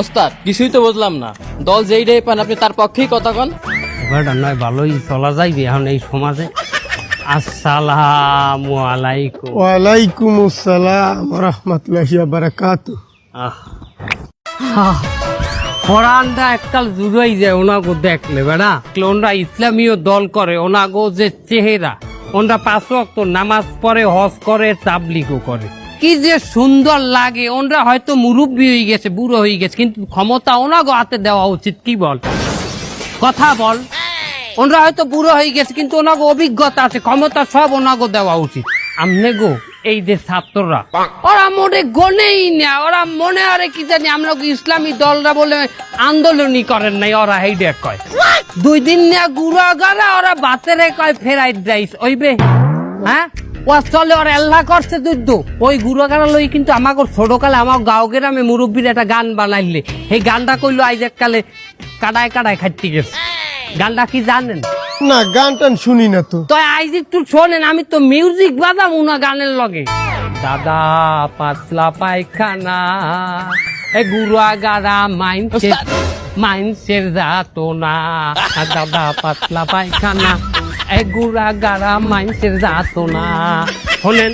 ওস্তাদ কিছুই তো বুঝলাম না। দল যেই যেইটাই পান আপনি তার পক্ষেই কথা কন। ব্যাপারটা নয় ভালোই চলা যাইবে এখন এই সমাজে। আসসালামু আলাইকুম। ওয়ালাইকুম আসসালাম রহমতুল্লাহি বারাকাতু কোরআনটা এককাল জুড়াই যায় ওনাগো দেখলে বেড়া। ওনরা ইসলামীয় দল করে ওনাগো যে চেহারা। ওনরা পাঁচ ওয়াক্ত নামাজ পড়ে হজ করে তাবলিগও করে। কি যে সুন্দর লাগে। ওনরা হয়তো মুরব্বী হয়ে গেছে, বুড়ো হয়ে গেছে, কিন্তু ক্ষমতা ওনাগো হাতে দেওয়া উচিত, কি বল? কথা বল। ওনরা হয়তো বুড়ো হয়ে গেছে, কিন্তু ওনাগো অভিজ্ঞতা আছে, ক্ষমতা সব ওনাগো দেওয়া উচিত। আমনে গো, এই যে ছাত্ররা, ওরা মনে গনেই না, ওরা মনে আরে কি জানি, আমরা ইসলামী দলরা বলে আন্দোলনই করেন নাই, ওরা হেইডে কয়। দুই দিন না গুড়া গারা ওরা বাতেরে কয় ফেরাইড রাইস ওইবে হ্যাঁ? চলে ওরা আল্লাহ করছে দুধ ওই গুড়া গাড়া লই কিন্তু আমাকে ছোটকালে আমার গাঁও গ্রামে মুরব্বীর একটা গান বানাইলে। এই গানটা কইলো আইজ কালে কাটায় কাটায় খাইতে গেছে। গানটা কি জানেন? না গান টান শুনি না তো। তো আইজ একটু শোনেন আমি তো মিউজিক বাজাবো না গানের লগে। দাদা পাতলা পায়খানা এ গুড়া গাড়া ওস্তাদ। মাইনসের যাতো না দাদা পাতলা পায়খানা। এ গুড়া মাইনসের যাতো না। শোনেন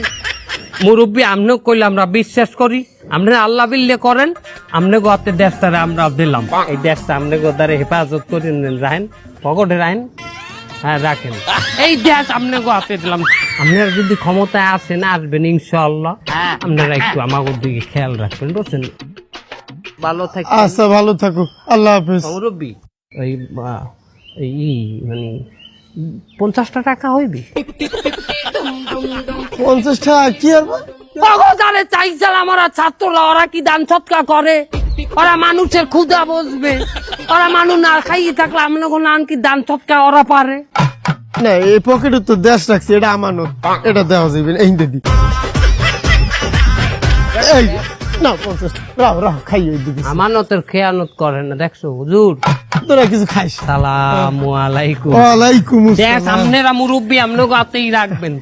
মুরব্বী আমনে কইলে আমরা বিশ্বাস করি আপনি আল্লাহ বিল্লে করেন আমনে গো আপনি দেশটারে আমরা দিলাম। এই দেশটা আমনে গো দ্বারে হেফাজত করে নেন রাখেন পকেটে রাখেন হ্যাঁ রাখেন। এই দেশ আপনি গো দিলাম। আপনারা যদি ক্ষমতায় আসেন আসবেন ইনশাল্লাহ আপনারা একটু আমাকে দিকে খেয়াল রাখবেন বুঝছেন? ভালো থাকি আচ্ছা ভালো থাকুক। আল্লাহ হাফেজ। মুরব্বী এই মানে পঞ্চাশটা টাকা হইবে? পঞ্চাশ টাকা কি আর আমার ছাত্ররা ওরা কি দান করে? ওরা মানুষের ক্ষুদা বসবে ওরা মানুষ না খাইয়ে থাকলে আমরা কি দান ওরা পারে। না এই পকেটে তো দেশ রাখছে এটা আমানত এটা দেওয়া যাবে এই দিদি এই না পঞ্চাশ টাকা। রাও রাও খাইয়ে দিবি আমানতের খেয়ানত করে না দেখছ হুজুর? তোরা কিছু খাইস সালামু আলাইকুম। ওয়ালাইকুম আসসালাম। আপনারা মুরব্বী রাখবেন।